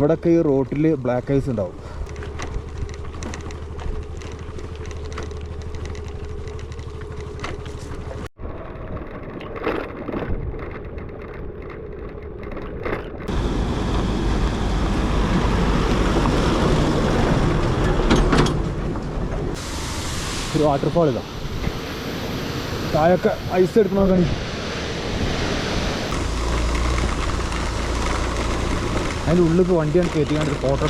ഇവിടെയൊക്കെ ഈ റോട്ടിൽ ബ്ലാക്ക് ഐസ് ഉണ്ടാവും. ഒരു വാട്ടർഫാൾ ഇതാ. താഴൊക്കെ ഐസ് എടുക്കണോ കണി? അതിന്റെ ഉള്ളിലേക്ക് വണ്ടിയാണ് കയറ്റിക്കാണ്ട് ഒരു ഫോട്ടോ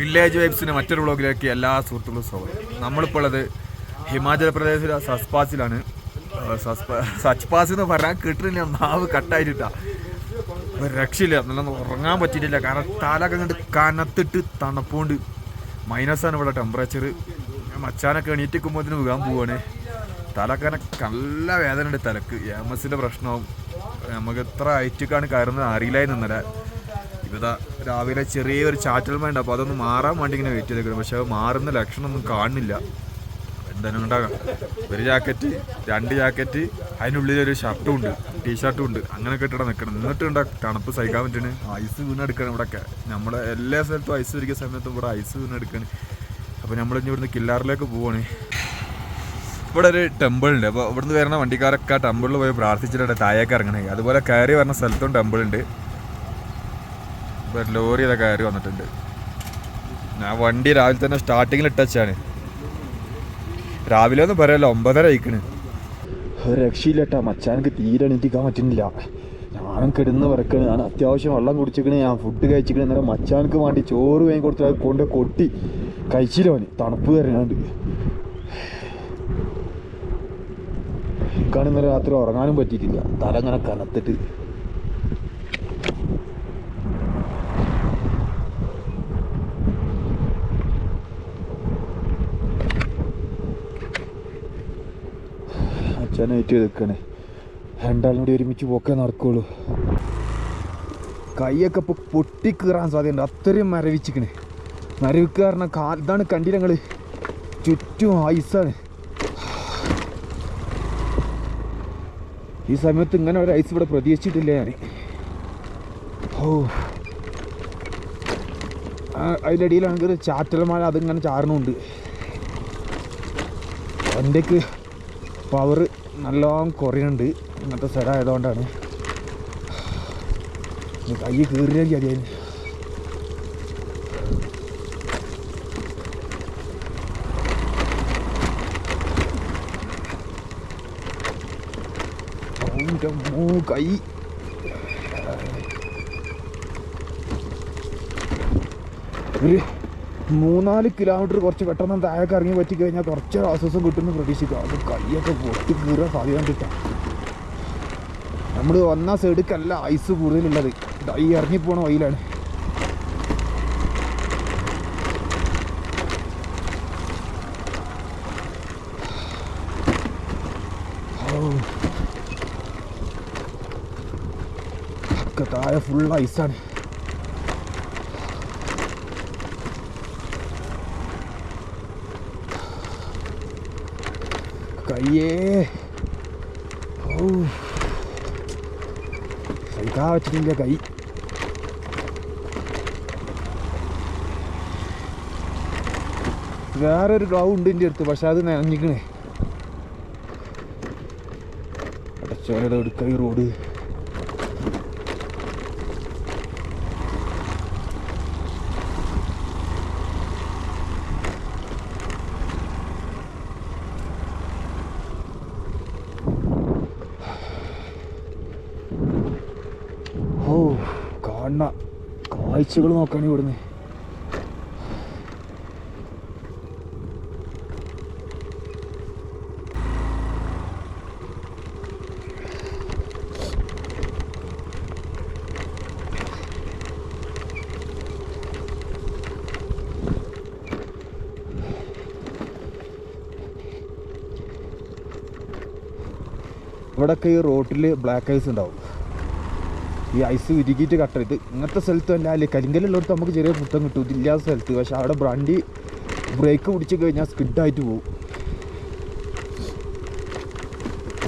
വില്ലേജ് വൈബ്സിന്റെ മറ്റൊരു വ്ളോഗിലേക്ക് എല്ലാ സുഹൃത്തുക്കളും സ്വാഗതം. നമ്മളിപ്പോൾ ഉള്ളത് ഹിമാചൽ പ്രദേശിലെ സസ്പാസിലാണ്. സച്പാസ് എന്ന് പറഞ്ഞാൽ കിട്ടുന്നില്ല നാവ് കട്ടായിട്ടാ രക്ഷയില്ല. നല്ല ഉറങ്ങാൻ പറ്റിയിട്ടില്ല. കാരണം തലൊക്കെ കണ്ട് കനത്തിട്ട് തണുപ്പുകൊണ്ട് മൈനസാണ് ഇവിടെ ടെമ്പറേച്ചർ മച്ചാനൊക്കെ എണീറ്റിക്കുമ്പോൾ വീഴാൻ പോവാണ്. തലക്കനെ നല്ല വേദന ഉണ്ട് തലക്ക്. എം എസിന്റെ പ്രശ്നവും നമുക്ക് എത്ര ഐറ്റിക്കാണ് കയറുന്നത് അറിയില്ലായിരുന്നു ഇന്നലെ ഇതാ രാവിലെ ചെറിയൊരു ചാറ്റൽ ഉണ്ട് അപ്പോൾ അതൊന്ന് മാറാൻ വേണ്ടി ഇങ്ങനെ വെയിറ്റ് ചെയ്തേക്കും പക്ഷേ മാറുന്ന ലക്ഷണമൊന്നും കാണുന്നില്ല. എന്തായാലും ഉണ്ടാകാം ഒരു ജാക്കറ്റ് രണ്ട് ജാക്കറ്റ് അതിനുള്ളിൽ ഒരു ഷർട്ടും ഉണ്ട് ടീഷർട്ടും ഉണ്ട്. അങ്ങനെ കെട്ടിട നിൽക്കണം. എന്നിട്ട് ഉണ്ടാ തണുപ്പ് സഹിക്കാൻ പറ്റണ്? ഐസ് വീണെടുക്കണം ഇവിടെയൊക്കെ നമ്മുടെ എല്ലാ സ്ഥലത്തും ഐസ് ഇരിക്കുന്ന സമയത്തും ഇവിടെ ഐസ് വീണെടുക്കണം. അപ്പോൾ നമ്മൾ ഇവിടുന്ന് കില്ലാറിലേക്ക് പോവാണ്. ഇവിടെ ഒരു ടെമ്പിൾ ഉണ്ട്. അപ്പോൾ ഇവിടുന്ന് വരുന്ന വണ്ടിക്കാരൊക്കെ ടെമ്പിളിൽ പോയി പ്രാർത്ഥിച്ചിട്ട് താഴേക്ക് ഇറങ്ങണേ. അതുപോലെ കയറി വരുന്ന സ്ഥലത്തും ടെമ്പിൾ ഉണ്ട്. ലോറി ഇതൊക്കെ കയറി വന്നിട്ടുണ്ട്. ഞാൻ വണ്ടി രാവിലെ തന്നെ സ്റ്റാർട്ടിങ്ങിൽ ഇട്ടച്ചാണ്. രാവിലെ ഒന്നും പറയല്ല ഒമ്പതര അയക്കണ് രക്ഷയില്ലട്ടാ മച്ചാനക്ക് തീരെ എണീറ്റിക്കാൻ പറ്റുന്നില്ല. ഞാനും കിടന്ന് പറക്കണ് ഞാൻ അത്യാവശ്യം വെള്ളം കുടിച്ചിക്കണ് ഞാൻ ഫുഡ് കഴിച്ചിക്കണ് എന്നാലും മച്ചാനക്ക് വേണ്ടി ചോറ് വാങ്ങി കൊടുത്ത് കൊണ്ട് കൊട്ടി. കഴിച്ചില്ല അവന് തണുപ്പ് വരുന്നുണ്ട് എനിക്കാണ് ഇന്നലെ രാത്രി ഉറങ്ങാനും പറ്റിയിട്ടില്ല. തല ഇങ്ങനെ കനത്തിട്ട് അച്ഛനായിട്ട് നിൽക്കണേ രണ്ടാളും കൂടി ഒരുമിച്ച് പോക്കേ നടക്കുള്ളൂ. കൈയൊക്കെ ഇപ്പോൾ പൊട്ടിക്കീറാൻ സാധ്യതയുണ്ട്. അത്രയും മരവിച്ചിക്കണേ മരവിക്കുക കാരണം ഇതാണ് കണ്ടില്ല ഞങ്ങൾ ചുറ്റും ഐസാണ് ഈ സമയത്ത് ഇങ്ങനെ ഒരു ഐസ് ഇവിടെ പ്രതീക്ഷിച്ചിട്ടില്ല ഞാൻ ഓ ആ, അതിന്റെ ഇടയിലാണെങ്കിൽ ചാറ്റലമാല ചാറ്റൽ മഴ അതിങ്ങനെ ചാരണുണ്ട് വണ്ടിക്ക് പവർ നല്ലോണം കുറയുന്നുണ്ട്. ഇങ്ങനത്തെ സ്ഥലമായതുകൊണ്ടാണ് കയ്യിൽ കൈ കീറിയ ചതിയായി മൂ കൈ ഒരു മൂന്നാൽ കിലോമീറ്റർ കുറച്ച് പെട്ടെന്ന് താഴേക്ക് ഇറങ്ങി പറ്റി കഴിഞ്ഞാൽ കുറച്ച് ആശ്വാസം കിട്ടുമെന്ന് പ്രതീക്ഷിക്കാം. അത് കൈയൊക്കെ പൊട്ടി കീറാൻ സാധ്യത കിട്ടാം നമ്മൾ വന്ന സൈഡിക്കല്ല ഐസ് കൂടുതലുള്ളത്. ഇറങ്ങിപ്പോണ വഴിയിലാണ് ഔ. ഒക്കെ താഴെ ഫുൾ ഐസാണ് കയ്യേ. ഓ സഹിക്കാൻ വെച്ചിട്ടില്ല കൈ. വേറൊരു ഗ്ലൗ ഉണ്ട് എന്റെ അടുത്ത് പക്ഷെ അത് നനഞ്ഞിക്കണേ. അടച്ചോലയുടെ എടുക്ക റോഡ് ഓ കാണുന്ന കാഴ്ചകൾ നോക്കാണ് ഇവിടുന്ന്. ഇവിടെയൊക്കെ ഈ റോട്ടിൽ ബ്ലാക്ക് ഐസ് ഉണ്ടാവും. ഈ ഐസ് ഉരുകിയിട്ട് കട്ട ഇത് ഇങ്ങനത്തെ സ്ഥലത്തും അല്ല അല്ലേ? കരിങ്കല്ലുള്ളിടത്ത് നമുക്ക് ചെറിയ പുത്തം കിട്ടും. ഇതില്ലാത്ത സ്ഥലത്ത്. പക്ഷെ അവിടെ ബ്രാൻഡി ബ്രേക്ക് പിടിച്ച് കഴിഞ്ഞാൽ സ്കിഡായിട്ട് പോകും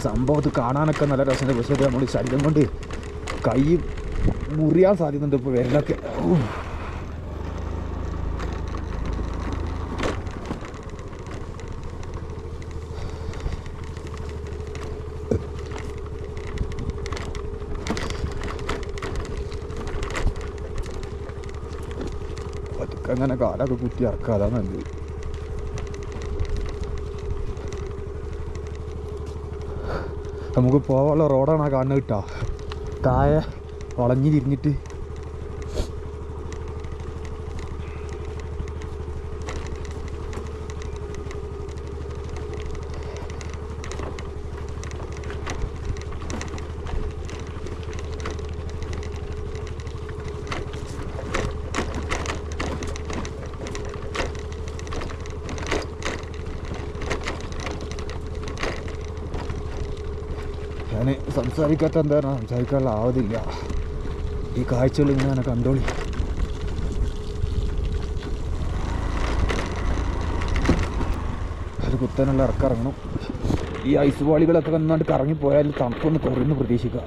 സംഭവം ഇത് കാണാനൊക്കെ നല്ല രസമുണ്ട്. പക്ഷേ നമ്മൾ ശല്യം കൊണ്ട് കൈ മുറിയാൻ സാധ്യതയുണ്ട് ഇപ്പോൾ വിരലൊക്കെ അങ്ങനെ കാലൊക്കെ കുത്തി ഇറക്കുക നല്ലത്. നമുക്ക് പോകാനുള്ള റോഡാണ് ആ കാണുന്നത് കിട്ടാ. താഴെ വളഞ്ഞു തിരിഞ്ഞിട്ട് ഞാൻ സംസാരിക്കാത്ത എന്താണ് സംസാരിക്കാനുള്ള ആവതില്ല. ഈ കാഴ്ചകൾ ഇങ്ങനെ കണ്ടോളി. അത് കുത്തനുള്ള ഇറക്കിറങ്ങണം. ഈ ഐസ് വാളികളൊക്കെ നന്നായിട്ട് കറങ്ങിപ്പോയാൽ തണുപ്പൊന്ന് കുറയുന്നു പ്രതീക്ഷിക്കുക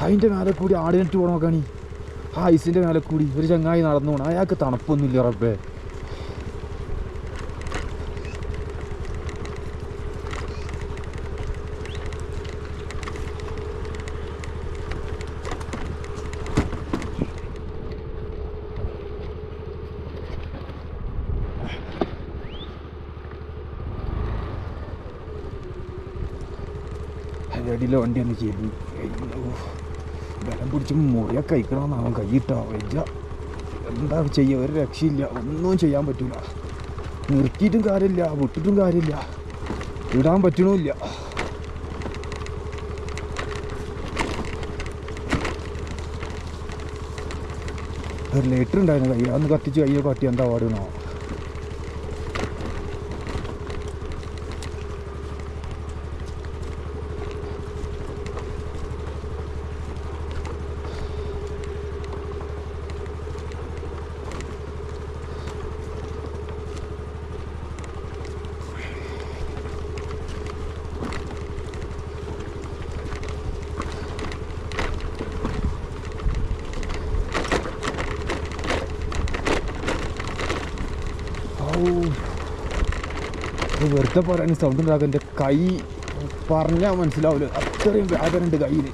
അതിന്റെ മേലെ കൂടി ആടിനിട്ട് പോകണം നോക്കാണി ആ ഐസിന്റെ മേലെ കൂടി ഒരു ചങ്ങായി നടന്നു പോകണം അയാൾക്ക് തണുപ്പൊന്നുമില്ല റബ്ബേ. അതിന്റെ വണ്ടി ഒന്ന് ചെയ്തു മുറിയൊക്കെ അവൻ കൈയിട്ടോ? വെജ എന്താ ചെയ്യുക ഒരു രക്ഷയില്ല. ഒന്നും ചെയ്യാൻ പറ്റില്ല നിർത്തിയിട്ടും കാര്യമില്ല. വിട്ടിട്ടും കാര്യമില്ല. ഇടാൻ പറ്റണമില്ല. ഒരു ലേറ്റർ ഉണ്ടായിരുന്നു കൈ അന്ന് കത്തിച്ച് കയ്യോ കാട്ടി എന്താ പാടുന്നോ വെറുതെ പറയാൻ സൗണ്ട് ഉണ്ടാക്കുക എന്റെ കൈ പറഞ്ഞാൽ മനസ്സിലാവില്ല അത്രയും വ്യാപനുണ്ട് കയ്യിൽ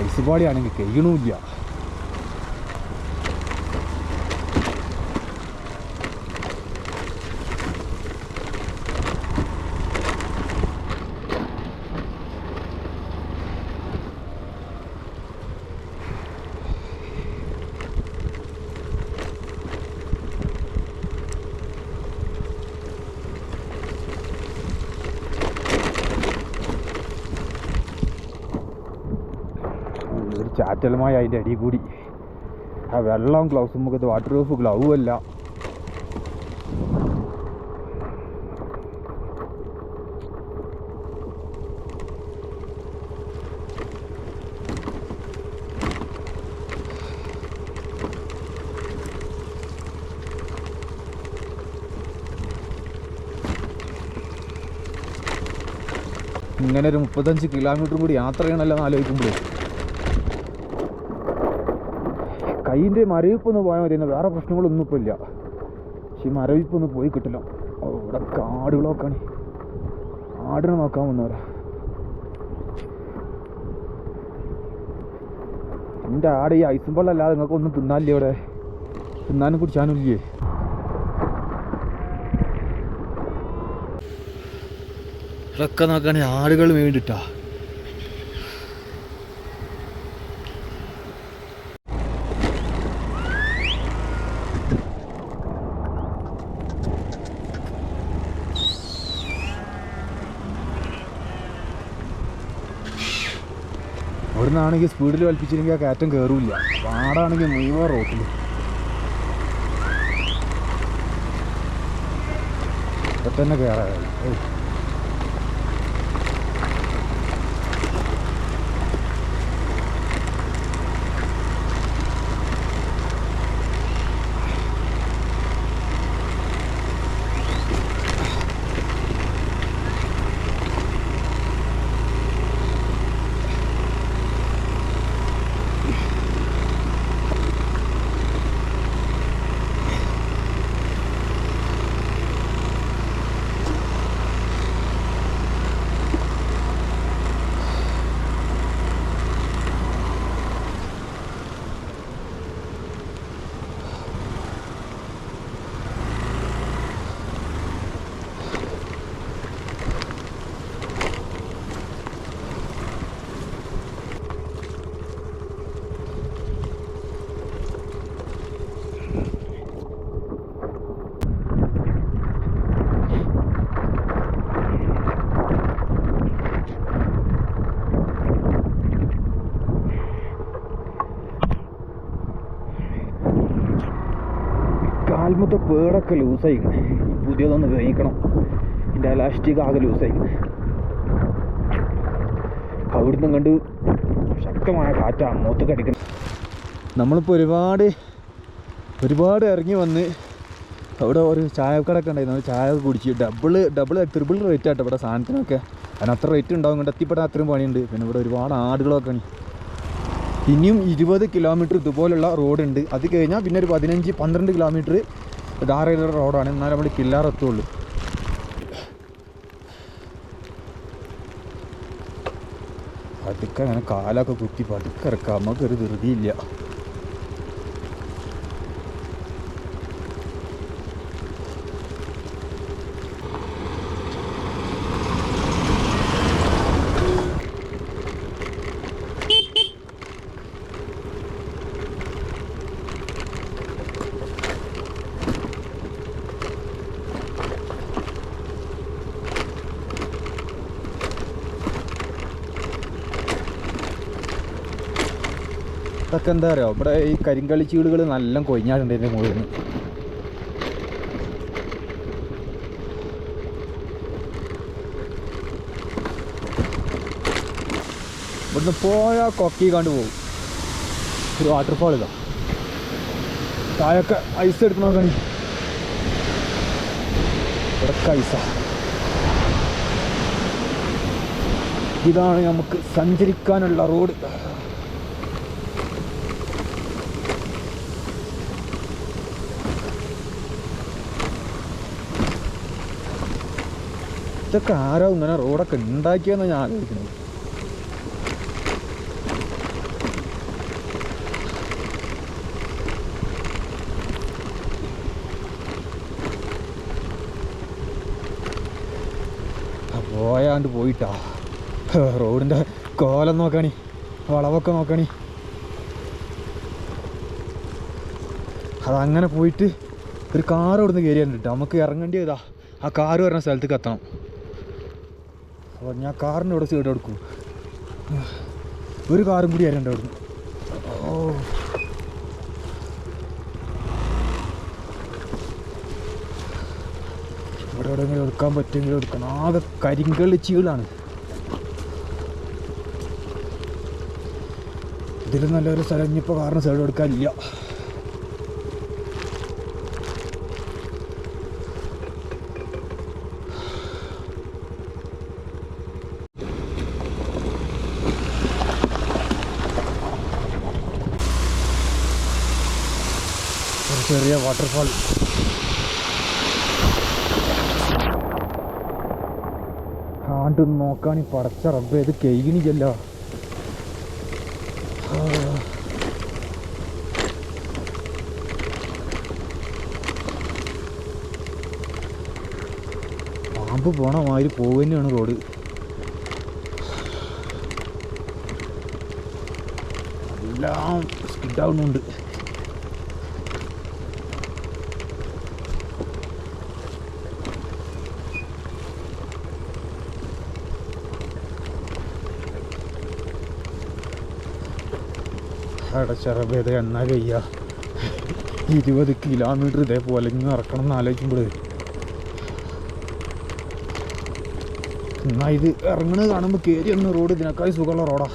ഐസ് പാടിയാണെങ്കിൽ കഴിയണമില്ല ഒരു ചാറ്റലുമായി അതിന്റെ അടി കൂടി. ആ വെള്ളം ഗ്ലൗസ് മുഖത്ത് വാട്ടർ പ്രൂഫ് ഗ്ലൗ അല്ല. ഇങ്ങനെ ഒരു മുപ്പത്തഞ്ച് കിലോമീറ്റർ കൂടി യാത്ര ചെയ്യണമല്ലോ എന്ന് ആലോചിക്കുമ്പോഴേ. കൈയിന്റെ മരവിപ്പൊന്ന് പോയാൽ മതി വേറെ പ്രശ്നങ്ങളൊന്നും ഇപ്പോൾ ഇല്ല. പക്ഷെ ഈ മരവിപ്പൊന്ന് പോയി കിട്ടില്ല ഇവിടെ കാടുകളൊക്കെയാണ്. ആടിനെ നോക്കാൻ വന്നവരാ. എന്റെ ആട് ഈ ഐസും വെള്ളമല്ലാതെ നിങ്ങൾക്ക് ഒന്നും തിന്നാലേ ഇവിടെ? തിന്നാനും കുടിച്ചാനും ഇല്ലേ? ഇതൊക്കെ നോക്കുകയാണെങ്കിൽ ആടുകൾ വേണ്ടിട്ടാ അവിടെ നിന്നാണെങ്കിൽ സ്പീഡിൽ വലിപ്പിച്ചില്ലെങ്കിൽ ആ കയറ്റം കയറില്ല. പാടാണെങ്കിൽ മുഴുവൻ റോട്ടിൽ ഇപ്പം തന്നെ കയറാതെ കാൽമത്തെ പേടൊക്കെ ലൂസായി. പുതിയതൊന്ന് കഴിക്കണം എന്റെ ഇലാസ്റ്റിക് ആകെ ലൂസായി. അവിടുന്ന് കണ്ട് ശക്തമായ കാറ്റാണ് മൂത്ത് കടിക്കണം നമ്മളിപ്പോൾ ഒരുപാട് ഒരുപാട് ഇറങ്ങി വന്ന് അവിടെ ഒരു ചായക്കടൊക്കെ ഉണ്ടായിരുന്നു. ചായ കുടിച്ച് ഡബിൾ ഡബിൾ ത്രിബിൾ റേറ്റ് ആട്ടോ ഇവിടെ സാധനത്തിനൊക്കെ. അതിന് അത്ര റേറ്റ് ഉണ്ടാവും. കൊണ്ട് എത്തിപ്പെടാൻ അത്രയും പണിയുണ്ട്. പിന്നെ ഇവിടെ ഒരുപാട് ആടുകളൊക്കെ ആണ് ഇനിയും ഇരുപത് കിലോമീറ്റർ ഇതുപോലുള്ള റോഡുണ്ട് അത് കഴിഞ്ഞാൽ പിന്നെ ഒരു പതിനഞ്ച് പന്ത്രണ്ട് കിലോമീറ്റർ ധാരയിലുള്ള റോഡാണ്. എന്നാലും നമ്മൾ കില്ലാർ എത്തുള്ളൂ. പതുക്കെ അങ്ങനെ കാലൊക്കെ കുത്തി പതുക്കെ ഇറക്കാം. നമുക്കൊരു ധൃതിയില്ല. ഇതൊക്കെ എന്താ പറയുക ഇവിടെ ഈ കരിങ്കളി ചീളുകൾ നല്ല കൊഴിഞ്ഞാടുണ്ട് ഇതിന്റെ മുകളിൽ ഇവിടുന്ന് പോയാൽ കൊക്കി കണ്ടു പോകും. ഒരു വാട്ടർഫാൾ ഇതാ. താഴൊക്കെ ഐസ് എടുത്ത് നോക്കണി ഇവിടെ ഐസാ ഇതാണ് നമുക്ക് സഞ്ചരിക്കാനുള്ള റോഡ് ഇതൊക്കെ ആരോ ഇങ്ങനെ റോഡൊക്കെ ഉണ്ടാക്കിയെന്ന് ഞാൻ ആലോചിക്കുന്നത്. പോയാണ്ട് പോയിട്ടാ. റോഡിന്റെ കോലം നോക്കണി വളവൊക്കെ നോക്കണി. അതങ്ങനെ പോയിട്ട് ഒരു കാർ ഇവിടുന്ന് കയറിയാണ്ട് നമുക്ക് ഇറങ്ങേണ്ടി ഇതാ ആ കാർ വരുന്ന സ്ഥലത്തേക്ക് എത്തണം. അപ്പോൾ ഞാൻ കാറിന്റെ ഇവിടെ സൈഡ് എടുക്കും. ഒരു കാറും കൂടി അരണ്ട അവിടുന്ന് ഓ. ഇവിടെ എവിടെയെങ്കിലും എടുക്കാൻ പറ്റുമെങ്കിൽ എടുക്കണം. ആകെ കരിങ്കളി ചീളാണ്. ഇതിൽ നല്ലൊരു സ്ഥലം ഇനിയിപ്പോൾ കാറിന് സൈഡ് എടുക്കാനില്ല. ചെറിയ വാട്ടർഫാൾ ആണ്ട് നോക്കാൻ ഈ പടച്ച റബ്ബ് ഇത് കെയ്യണിക്കല്ല പാമ്പ് പോണ മാതിരി പോവുകയാണ് റോഡ്. എല്ലാം സ്കിഡ് സ്കിഡാവുന്നുണ്ട് അടച്ചറബേത് എന്നാ കയ്യ. ഇരുപത് കിലോമീറ്റർ ഇതേപോലെ ഇങ്ങനെ ഇറക്കണം എന്ന് ആലോചിക്കുമ്പോൾ എന്നാ ഇത് ഇറങ്ങണത് കാണുമ്പോൾ കയറി ഒന്ന് റോഡ് ഇതിനേക്കാൾ സുഖമുള്ള റോഡാ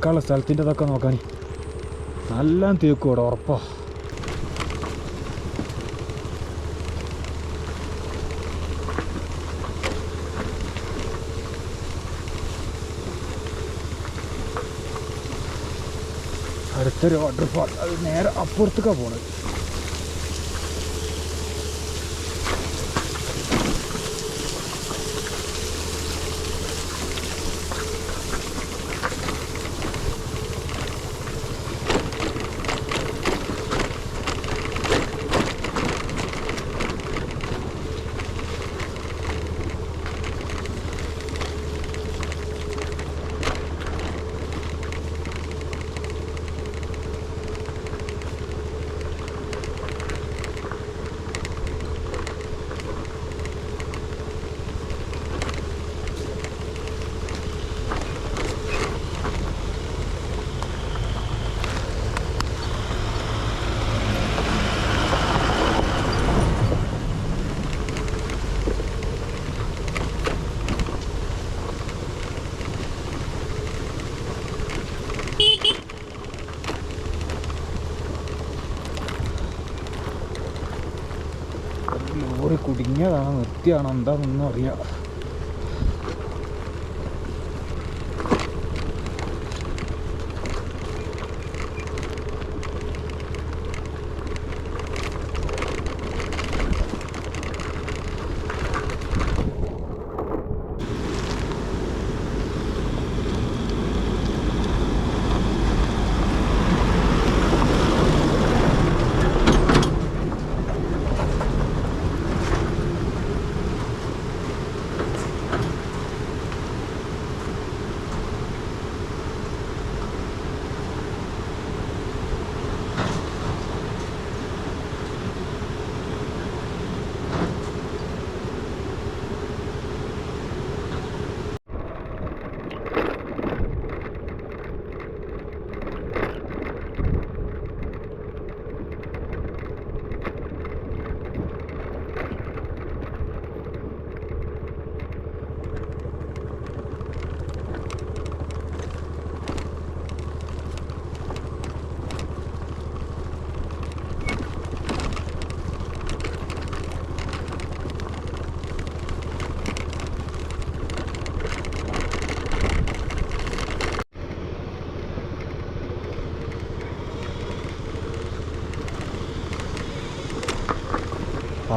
അത് ഇറക്കാനുള്ള സ്ഥലത്തിന്റെ ഇതൊക്കെ നോക്കാൻ നല്ല തേക്കും ഇവിടെ ഉറപ്പാ. അടുത്തൊരു വാട്ടർഫാൾ അത് നേരെ അപ്പുറത്തേക്കാണ് പോണത്. ലോറി കുടുങ്ങിയതാണോ നിർത്തിയാണോ എന്താണെന്നൊന്നും അറിയാം.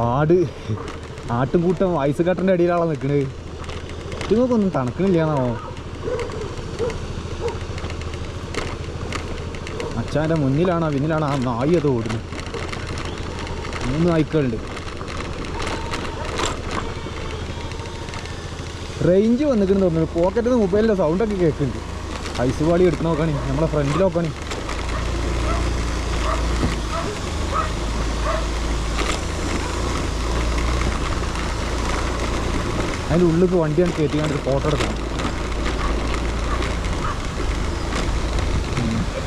ആട് ആട്ടുംകൂട്ടം വയസ്സ് കട്ടന്റെ അടിയിലാണോ നിൽക്കണത് ഇതൊന്നും തണുക്കണില്ലാന്നോ അച്ഛന്റെ മുന്നിലാണോ പിന്നിലാണോ ആ നായി അത് ഓടുന്നത് മൂന്ന് നായ്ക്കളുണ്ട്. റേഞ്ച് വന്നിട്ടുണ്ട് തോന്നുന്നു പോക്കറ്റിൽ നിന്ന് മൊബൈലിന്റെ സൗണ്ടൊക്കെ കേൾക്കുന്നുണ്ട് ഐസ് പാളി എടുത്ത് നോക്കണേ. നമ്മളെ ഫ്രണ്ടിൽ നോക്കണേ. അതിന്റെ ഉള്ളിൽ വണ്ടിയാണ് കയറ്റിക്കാണ്ട് ഒരു ഫോട്ടോ എടുക്കണം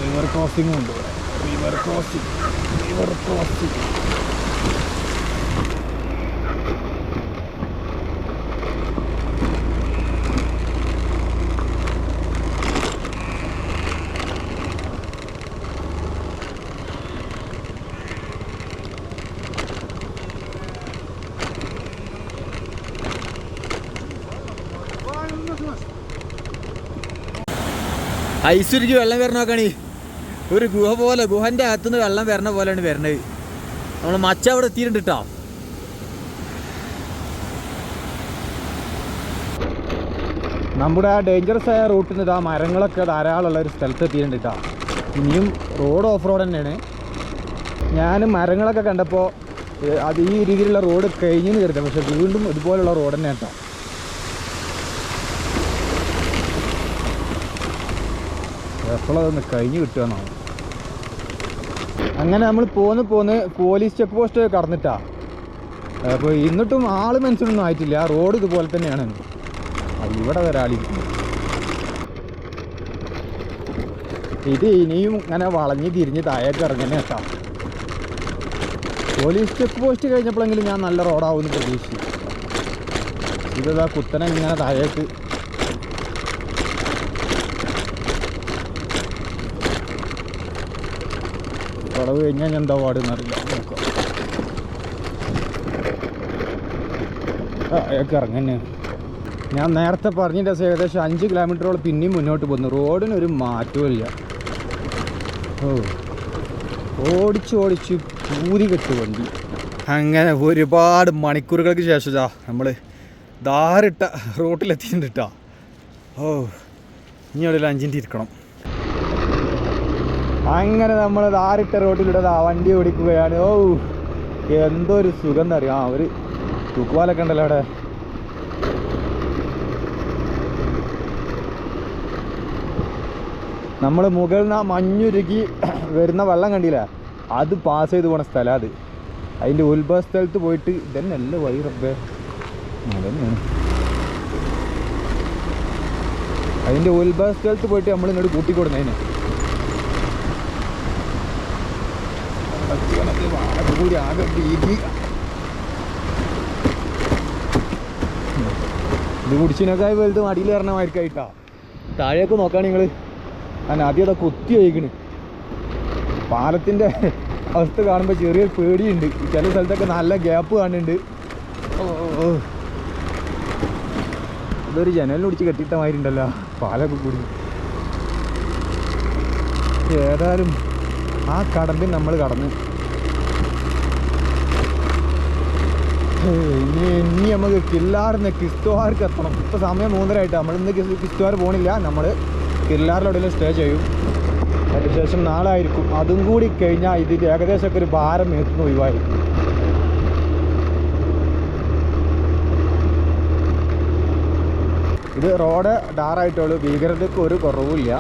റിവർ ക്രോസിംഗും ഉണ്ട് റിവർ ക്രോസിംഗ് റിവർ ക്രോസിംഗ് ഐശ്വര്യക്ക് വെള്ളം വരണ നോക്കണി. ഒരു ഗുഹ പോലെ ഗുഹന്റെ അകത്തുനിന്ന് വെള്ളം വരണ പോലെയാണ് വരണത്. നമ്മൾ മച്ച അവിടെ എത്തിയിട്ടുണ്ട് കേട്ടോ നമ്മുടെ ആ ഡേഞ്ചറസ് ആയ റൂട്ടിൽ നിന്ന് ആ മരങ്ങളൊക്കെ ധാരാളമുള്ള ഒരു സ്ഥലത്ത് എത്തിയിട്ടുണ്ട് കേട്ടോ ഇനിയും റോഡ് ഓഫ് റോഡ് തന്നെയാണ്. ഞാൻ മരങ്ങളൊക്കെ കണ്ടപ്പോൾ അത് ഈ രീതിയിലുള്ള റോഡ് കഴിഞ്ഞു കരുതാം. പക്ഷെ വീണ്ടും ഇതുപോലുള്ള റോഡ് തന്നെ കേട്ടോ എപ്പോഴതൊന്ന് കഴിഞ്ഞ് കിട്ടുകയെന്നാണ് അങ്ങനെ നമ്മൾ പോന്ന് പോന്ന് പോലീസ് ചെക്ക് പോസ്റ്റ് കടന്നിട്ടാ. അപ്പോൾ എന്നിട്ടും ആൾ മനസ്സിലൊന്നും ആയിട്ടില്ല. റോഡ് ഇതുപോലെ തന്നെയാണ്. ഇവിടെ ഒരാളിരിക്കുന്നു ഇത് ഇനിയും ഇങ്ങനെ വളഞ്ഞ് തിരിഞ്ഞ് താഴേക്ക് ഇറങ്ങുന്ന കേട്ടോ. പോലീസ് ചെക്ക് പോസ്റ്റ് കഴിഞ്ഞപ്പോഴെങ്കിലും ഞാൻ നല്ല റോഡാവുമെന്ന് പ്രതീക്ഷിച്ചു. ഇതാ കുത്തനെ ഇങ്ങനെ താഴേക്ക് വളവ് കഴിഞ്ഞാൽ ഞാൻ എന്താ പാടുന്ന താഴേക്ക് ഇറങ്ങന്നെ ഞാൻ നേരത്തെ പറഞ്ഞിട്ട് ഏകദേശം അഞ്ച് കിലോമീറ്ററോളം പിന്നെയും മുന്നോട്ട് പോകുന്നു. റോഡിനൊരു മാറ്റവും ഇല്ല. ഓ. ഓടിച്ച് ഓടിച്ച് പൂതി കെട്ട് വണ്ടി. അങ്ങനെ ഒരുപാട് മണിക്കൂറുകൾക്ക് ശേഷം നമ്മൾ ധാരിട്ട റോട്ടിലെത്തിയിട്ടുണ്ട് ട്ടാ. ഓ. ഇനി അവിടെ ഒരു അഞ്ചിന്റെ ഇരിക്കണം. അങ്ങനെ നമ്മൾ ആറിട്ട റോഡിലൂടെ വണ്ടി ഓടിക്കുകയാണ്. ഓ എന്തോ ഒരു സുഖം എന്താ അറിയാം ആ ഒരു തൂക്കുപാലൊക്കെ ഉണ്ടല്ലോ അവിടെ. നമ്മൾ മുകളിൽ നിന്ന് ആ മഞ്ഞുരുകി വരുന്ന വെള്ളം കണ്ടില്ല? അത് പാസ് ചെയ്ത് പോണ സ്ഥലം അത്. അതിന്റെ ഉത്ഭവ സ്ഥലത്ത് പോയിട്ട് ഇതന്നെയല്ല വഴി റബ്ബേ? അതന്നെയാണ്. അതിന്റെ ഉത്ഭവ സ്ഥലത്ത് പോയിട്ട് നമ്മൾ ഇങ്ങോട്ട് കൂട്ടിക്കൊടുന്നതിന്. ആകെ ഇത് കുടിച്ചിനൊക്കെ വലുത് മടിയിൽ കയറണമായിരിക്കായിട്ടാ താഴേക്ക് നോക്കാൻ നിങ്ങൾ ഞാൻ ആദ്യം അതൊക്കെ കുത്തി വയ്ക്കണ് പാലത്തിന്റെ അവസ്ഥ കാണുമ്പോൾ ചെറിയ പേടിയുണ്ട്. ചില സ്ഥലത്തൊക്കെ നല്ല ഗ്യാപ്പ് കാണുന്നുണ്ട്. ഇതൊരു ജനലിന് പിടിച്ച് കെട്ടിയിട്ട മാതിരി ഉണ്ടല്ലോ. പാലൊക്കെ കൂടി. ഏതായാലും ആ കടമ്പിൽ നമ്മൾ കടന്ന്. ഇനി ഇനി നമുക്ക് കില്ലാറിന്ന് കിസ്തുവാർക്ക് എത്തണം. ഇപ്പോൾ സമയം മൂന്നരയായിട്ട്. കിസ് കിസ്തുവാർ പോണില്ല. നമ്മൾ കില്ലാറിലെവിടെയും സ്റ്റേ ചെയ്യും. അതിനുശേഷം നാളെ ആയിരിക്കും അതും കൂടി കഴിഞ്ഞാൽ ഇതിൽ ഏകദേശമൊക്കെ ഒരു ഭാരം എത്തുന്ന ഒഴിവായി. ഇത് റോഡ് ഡാറായിട്ടുള്ളൂ. ഭീകരതയ്ക്ക് ഒരു കുറവുമില്ല.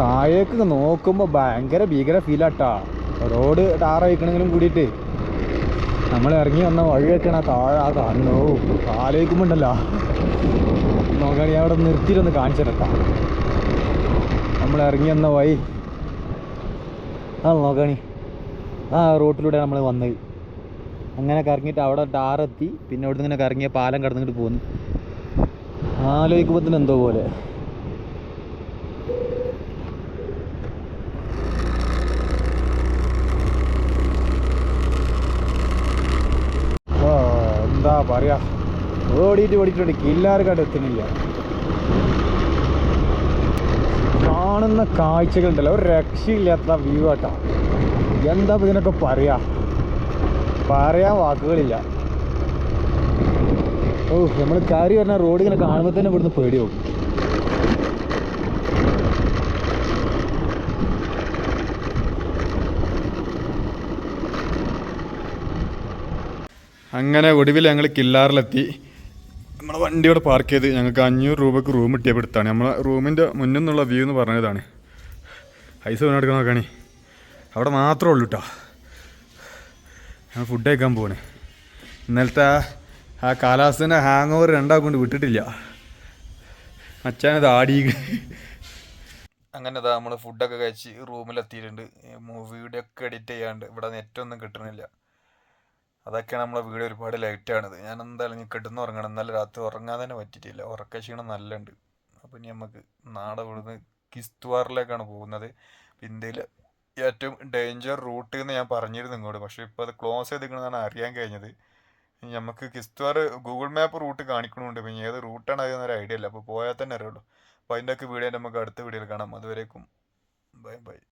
താഴേക്ക് നോക്കുമ്പോൾ ഭയങ്കര ഭീകര ഫീലാട്ടാ റോഡ് ടാറായിക്കണെങ്കിലും കൂടിയിട്ട്. നമ്മൾ ഇറങ്ങി വന്ന വഴിയൊക്കെയാണ് ആ താഴെ ആ കാണുന്നു ആലോചിക്കുമ്പോണ്ടല്ലോ. നോക്കുകയാണെങ്കിൽ അവിടെ നിർത്തിയിട്ടൊന്ന് കാണിച്ചു തരട്ടാ. നമ്മൾ ഇറങ്ങി വന്ന വഴി. ആ നോക്കണി. ആ റോട്ടിലൂടെ നമ്മൾ വന്നത്. അങ്ങനെ കറങ്ങിയിട്ട് അവിടെ ടാറെത്തി പിന്നെ അവിടെ ഇങ്ങനെ കറങ്ങിയ പാലം കടന്നിട്ട് പോന്നു. ആലോചിക്കുമ്പോൾ തന്നെ എന്തോ പോലെ ആ, എന്താ പറയാ? ഓടിയിട്ട് ഓടിയിട്ടുണ്ട്. കില്ലാറ് കണ്ട് എത്തുന്നില്ല. കാണുന്ന കാഴ്ചകളുണ്ടല്ലോ. ഒരു രക്ഷയില്ലാത്ത വ്യൂ ആട്ടോ. എന്താ ഇതിനൊക്കെ പറയാ? പറയാൻ വാക്കുകളില്ല. ഓ നമ്മൾ കാര്യം പറഞ്ഞാൽ റോഡ് ഇങ്ങനെ കാണുമ്പോൾ തന്നെ ഇവിടുന്ന് പേടിയാവും. അങ്ങനെ ഒടുവിൽ ഞങ്ങൾ കില്ലാറിലെത്തി. നമ്മളെ വണ്ടി ഇവിടെ പാർക്ക് ചെയ്ത് ഞങ്ങൾക്ക് അഞ്ഞൂറ് രൂപക്ക് റൂം കിട്ടിയപ്പോൾ എടുത്താണ്. നമ്മളെ റൂമിന്റെ മുന്നിൽ നിന്നുള്ള വ്യൂ എന്ന് പറഞ്ഞതാണ്. ഐസ് വീണെടുക്കണ നോക്കണേ. അവിടെ മാത്രമേ ഉള്ളൂ കേട്ടോ ഞങ്ങൾ ഫുഡ് കഴിക്കാൻ പോവാണ്. ഇന്നലത്തെ ആ- കാലാവസ്ഥേന്റെ ഹാങ് ഓവർ രണ്ടാക്കൊണ്ട് വിട്ടിട്ടില്ല. അച്ഛനത് ആടി. അങ്ങനെ ഇതാ നമ്മൾ ഫുഡൊക്കെ കഴിച്ച് റൂമിലെത്തിയിട്ടുണ്ട് വീഡിയോ ഒക്കെ എഡിറ്റ് ചെയ്യാണ്ട്. ഇവിടെ നെറ്റൊന്നും കിട്ടണില്ല. അതൊക്കെയാണ് നമ്മളെ വീഡിയോ ഒരുപാട് ലൈറ്റ് ആണത്. ഞാൻ എന്തായാലും ഇനി കിടന്ന് ഉറങ്ങണം. എന്നാലും രാത്രി ഉറങ്ങാൻ തന്നെ പറ്റിയിട്ടില്ല. ഉറക്ക ക്ഷീണം നല്ല ഉണ്ട് അപ്പം ഇനി നമുക്ക് നാടെ ഇവിടുന്ന് കിസ്തുവാറിലേക്കാണ് പോകുന്നത്. ഇന്ത്യയിൽ ഏറ്റവും ഡേഞ്ചർ റൂട്ട് എന്ന് ഞാൻ പറഞ്ഞിരുന്നു ഇങ്ങോട്ട്. പക്ഷേ ഇപ്പോൾ അത് ക്ലോസ് ചെയ്തിരിക്കണമെന്നാണ് അറിയാൻ കഴിഞ്ഞത്. ഇനി നമുക്ക് കിസ്തുവാർ ഗൂഗിൾ മാപ്പ് റൂട്ട് കാണിക്കണമുണ്ട് പിന്നെ ഏത് റൂട്ടാണ് അതെന്നൊരു ഐഡിയ ഇല്ല. അപ്പോൾ പോയാൽ തന്നെ അറിയുള്ളൂ. അപ്പോൾ അതിന്റെയൊക്കെ വീഡിയോ നമുക്ക് അടുത്ത വീഡിയോയിൽ കാണാം. അതുവരേക്കും. Bye bye.